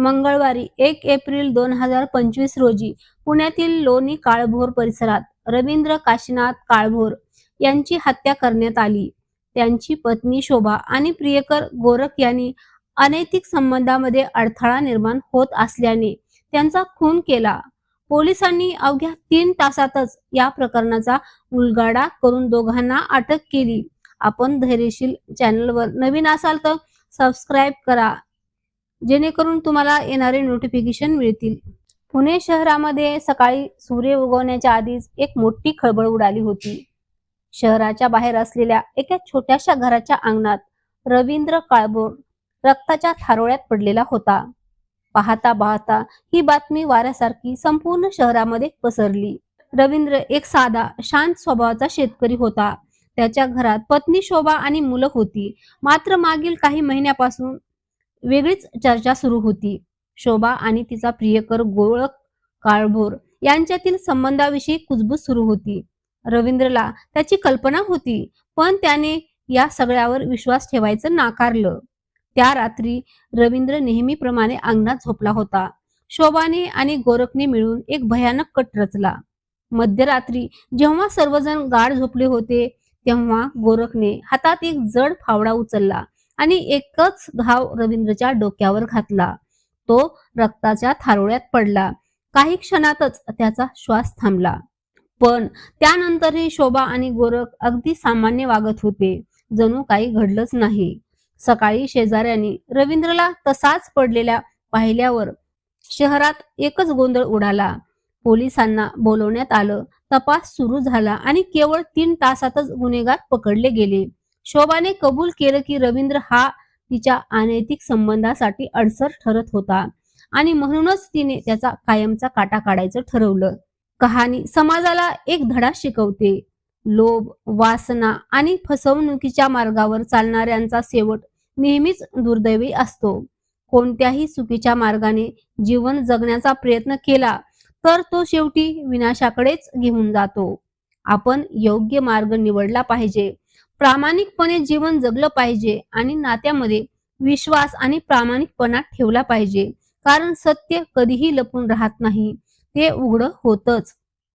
मंगळवारी एक एप्रिल दोन हजार पंचवीस रोजी पुण्यातील लोणी काळभोर परिसरात रवींद्र काशीनाथ काळभोर यांची हत्या करण्यात आली. त्यांची पत्नी शोभा आणि प्रियकर गोरख यांनी अनैतिक संबंधामध्ये अडथळा निर्माण होत असल्याने त्यांचा खून केला. पोलिसांनी अवघ्या तीन तासातच या प्रकरणाचा उलगाडा करून दोघांना अटक केली. आपण धैर्यशील चॅनलवर नवीन असाल तर सबस्क्राईब करा. जेणेकरून तुम्हाला येणारे नोटिफिकेशन मिळतील. पुणे शहरामध्ये सकाळी सूर्य उगवण्याच्या आधीच एक मोठी खळबळ उडाली होती. शहराच्या बाहेर असलेल्या एका छोट्याशा घराच्या अंगणात रवींद्र काळबोर रक्ताच्या थारोळ्यात पडलेला होता. पाहता पाहता ही बातमी वाऱ्यासारखी संपूर्ण शहरामध्ये पसरली. रवींद्र एक साधा शांत स्वभावाचा शेतकरी होता. त्याच्या घरात पत्नी शोभा आणि मुलं होती. मात्र मागील काही महिन्यापासून वेगळीच चर्चा सुरू होती. शोभा आणि तिचा प्रियकर गोळख काळभोर यांच्यातील संबंधाविषयी कुजबूज सुरू होती. रवींद्रला त्याची कल्पना होती पण त्याने या सगळ्यावर विश्वास ठेवायचं नाकारलं. त्या रात्री रवींद्र नेहमीप्रमाणे अंगणात झोपला होता. शोभाने आणि गोरखने मिळून एक भयानक कट रचला. मध्यरात्री जेव्हा सर्वजण गाढ झोपले होते तेव्हा गोरखने हातात एक जड फावडा उचलला. आणि एकच घाव रवींद्रच्या डोक्यावर घातला. तो रक्ताच्या थारोळ्यात पडला. काही क्षणातच त्याचा श्वास थांबला. पण त्यानंतरही शोभा आणि गोरख अगदी सामान्य वागत होते. जणू काही घडलंच नाही. सकाळी शेजाऱ्यांनी रवींद्रला तसाच पडलेल्या पाहिल्यावर शहरात एकच गोंधळ उडाला. पोलिसांना बोलवण्यात आलं. तपास सुरू झाला आणि केवळ तीन तासातच गुन्हेगार पकडले गेले. शोभाने कबूल केलं की रवींद्र हा तिच्या अनैतिक संबंधासाठी अडसर ठरत होता. आणि म्हणूनच तिने त्याचा कायमचा काटा काढायचं ठरवलं. कहाणी समाजाला एक धडा शिकवते. लोभ वासना आणि फसवणुकीच्या मार्गावर चालणाऱ्यांचा शेवट नेहमीच दुर्दैवी असतो. कोणत्याही चुकीच्या मार्गाने जीवन जगण्याचा प्रयत्न केला तर तो शेवटी विनाशाकडेच घेऊन जातो. आपण योग्य मार्ग निवडला पाहिजे. प्रामाणिकपणे जीवन जगलं पाहिजे आणि नात्यामध्ये विश्वास आणि प्रामाणिकपणा ठेवला पाहिजे. कारण सत्य कधीही लपून राहत नाही. ते उघड होतच.